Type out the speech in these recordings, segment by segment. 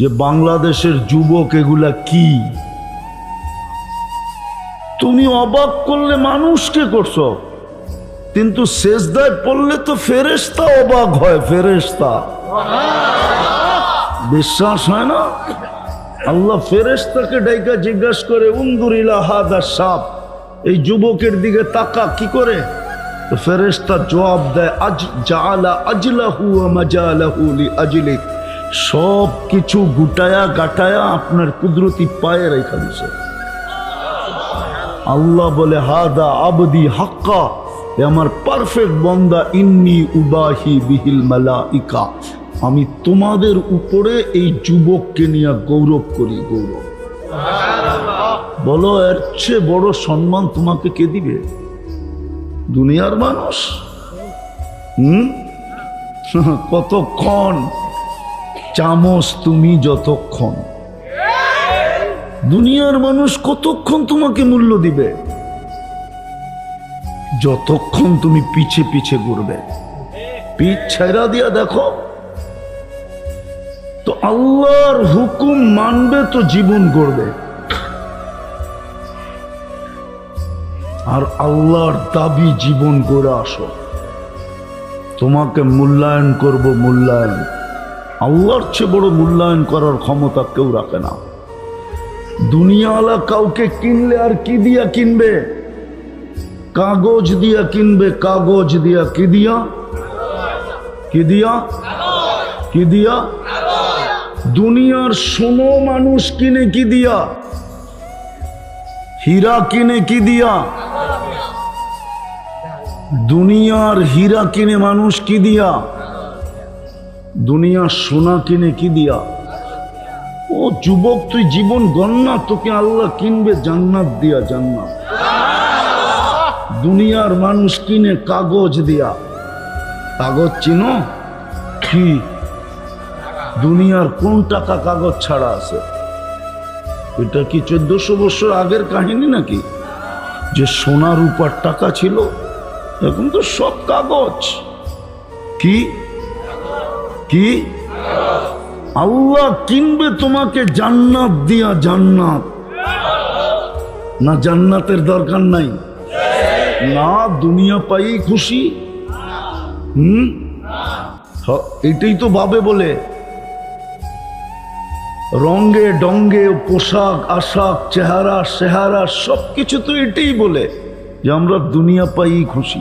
যে বাংলাদেশের যুবক এগুলা কি? তুমি অবাক করলে মানুষকে করছ। কিন্তু শেষদায় পড়লে তো ফেরেস্তা অবাক হয় ফেরেস্তা বিশ্বাস হয় না? আল্লাহ ফেরেস্তাকে ডাইকা জিজ্ঞাসা করে উন্দুরিলা হাদা সাপ এই যুবকের দিকে তাকা, কি করে? ফেরেস্তা জবাব দেয়, আজ জালা আজলাহু ওয়া মাজালাহু লি আজলিক। সব কিছু গুটায়া গাটায়া আপনার কুদরতি পায়ে রেখা দিছে। আল্লাহ বলে, হাদা আবদি হাক্কা এ আমার পারফেক্ট বন্দা, ইন্নি উবাহি বিহিল মালাইকা। আমি তোমাদের উপরে এই যুবককে নিয়ে গৌরব করি, গৌরব। বলো, এর চেয়ে বড় সম্মান তোমাকে কে দিবে? দুনিয়ার মানুষ? হুম? কতক্ষণ চামচ তুমি যতক্ষণ। দুনিয়ার মানুষ কতক্ষণ তোমাকে মূল্য দিবে? যতক্ষণ তুমি পিছে পিছে ঘুরবে। পিঠ দিয়া দেখো। তো আল্লাহর হুকুম মানবে তো জীবন গড়বে। আর আল্লাহর দাবি জীবন গড়ে আসো। তোমাকে মূল্যায়ন করব মূল্যায়ন। আল্লাহর চেয়ে বড় মূল্যায়ন করার ক্ষমতা কেউ রাখে না। দুনিয়াওয়ালা কাউকে কিনলে আর কি দিয়া কিনবে? কাগজ দিয়া কিনবে, কাগজ দিয়া কি দিয়া? কি দিয়া? কি দিয়া? দুনিয়ার সোনো মানুষ কিনে কি দিয়া? হীরা কিনে কি দিয়া? দুনিয়ার হীরা কিনে মানুষ কি দিয়া? দুনিয়ার সোনা কিনে কি দিয়া? ও যুবক, তুই জীবন গন্না তোকে আল্লাহ কিনবে জান্নাত দিয়া জান্নাত। দুনিয়ার মানুষ কিনে কাগজ দিয়া। কাগজ চিনো? কি? দুনিয়ার কোন টাকা কাগজ ছাড়া আছে? এটা কি চোদ্দশো বছর আগের কাহিনী নাকি? যে সোনা রূপার টাকা ছিল, এখন তো সব কাগজ। কি? কি? আল্লাহ কিনবে তোমাকে জান্নাত দিয়া জান্নাত। না জান্নাতের দরকার নাই। না দুনিয়া পাই খুশি। হুম? এটাই তো ভাবে বলে। রঙ্গে ডঙ্গে, পোশাক, আশাক, চেহারা, সেহারা সব কিছু তো এটাই বলে যে আমরা দুনিয়া পাই খুশি।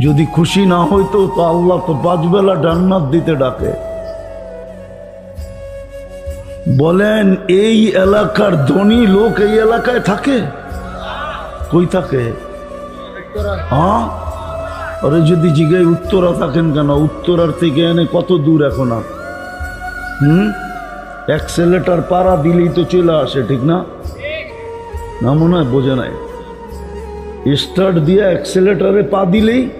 যদি খুশি না হইতো তো আল্লাহ তো পাঁচ বেলা জান্নাত দিতে ডাকে। বলেন, এই এলাকার ধনী লোক এই এলাকায় থাকে? কই থাকে? হ্যাঁ? আরে যদি জিগায় উত্তরা থাকেন কেন? উত্তরার থেকে এনে কত দূর এখন আর? হুম? অ্যাক্সেলেটার পাড়া দিলেই তো চলে আসে, ঠিক না? না মনে হয়, বোঝে নাই। স্টার্ট দিয়ে অ্যাক্সেলেটারে পা দিলেই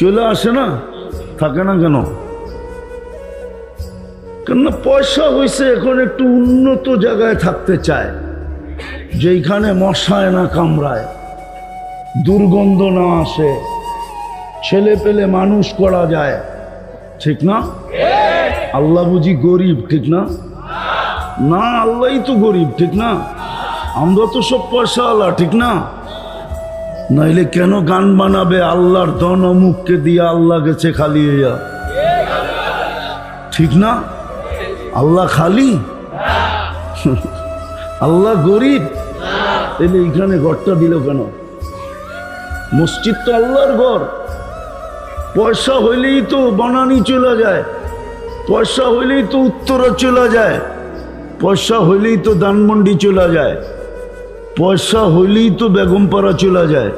চলে আসে না, থাকে না কেন? কেননা পয়সা হয়েছে এখন একটু উন্নত জায়গায় থাকতে চায়, যেইখানে মশায় না কামড়ায়, দুর্গন্ধ না আসে, ছেলে পেলে মানুষ করা যায়, ঠিক না? আল্লাহ বুঝি গরিব, ঠিক না? না, আল্লাহই তো গরিব, ঠিক না? আমরা তো সব পয়সাওয়ালা, ঠিক না? নাইলে কেন গান বানাবে? আল্লাহর ধন অমুককে দিয়ে আল্লাহ গেছে খালি হইয়া। ঠিক না? আল্লাহ খালি? আল্লাহ গরিব? তাহলে এইখানে ঘরটা দিল কেন? মসজিদ তো আল্লাহর ঘর। পয়সা হইলেই তো বনানি চলে যায়। পয়সা হইলেই তো উত্তরা চলে যায়। পয়সা হইলেই তো ধানমন্ডি চলে যায়। পয়সা হইলেই তো বেগমপাড়া চলে যায়।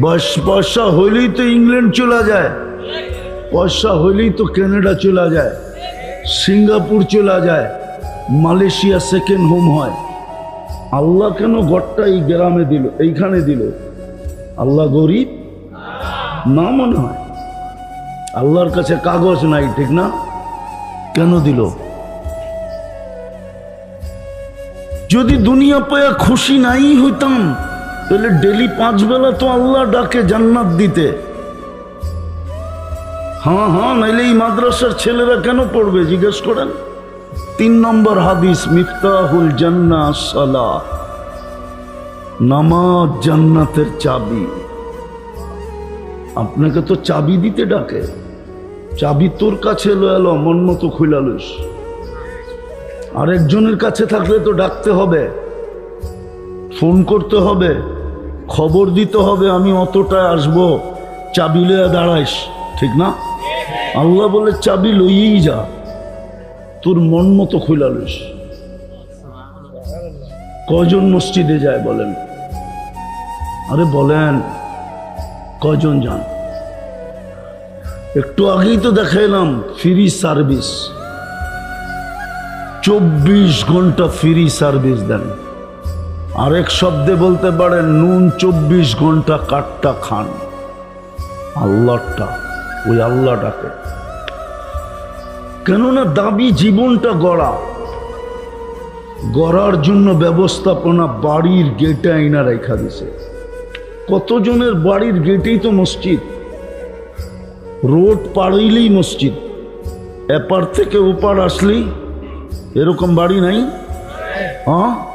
বস পয়সা হইলেই তো ইংল্যান্ড চলে যায়। পয়সা হইলেই তো কানাডা চলে যায়। সিঙ্গাপুর চলে যায়। মালয়েশিয়া সেকেন্ড হোম হয়। আল্লাহ কেন ঘরটা এই গ্রামে দিল, এইখানে দিল? আল্লাহ গরিব? না মনে হয়। আল্লাহর কাছে কাগজ নাই, ঠিক না? কেন দিল? যদি দুনিয়া পায়া খুশি নাই হইতাম তাহলে ডেলি পাঁচ বেলা তো আল্লাহ ডাকে জান্নাত দিতে। হ্যাঁ হ্যাঁ নাইলে এই মাদ্রাসার ছেলেরা কেন পড়বে, জিজ্ঞেস করেন? তিন নম্বর হাদিস, মিফতাহুল জান্না সালা নামাজ জান্নাতের চাবি। আপনাকে তো চাবি দিতে ডাকে। চাবি তোর কাছে এলো এলো, মন মতো খুলালুস আরেকজনের কাছে থাকলে তো ডাকতে হবে। ফোন করতে হবে, খবর দিতে হবে, আমি অতটায় আসব। চাবি লইয়া দাঁড়াইস, ঠিক না? আল্লাহ বলে, চাবি লইয়েই যা। তোর মন মতো খুলালুস কজন মসজিদে যায় বলেন? আরে বলেন, কজন যান? একটু আগেই তো দেখাইলাম, ফ্রি সার্ভিস। চব্বিশ ঘণ্টা ফ্রি সার্ভিস দেন। আরেক শব্দে বলতে পারেন নুন চব্বিশ ঘণ্টা কাঠটা খান। আল্লাহটা, ওই আল্লাহটাকে। কেননা দাবি জীবনটা গড়া। গড়ার জন্য ব্যবস্থাপনা বাড়ির গেটে আইনা রেখা দিছে। কতজনের বাড়ির গেটেই তো মসজিদ। রোড পাড়ইলেই মসজিদ। এপার থেকে ওপার আসলেই এরকম বাড়ি নাই? হ্যাঁ?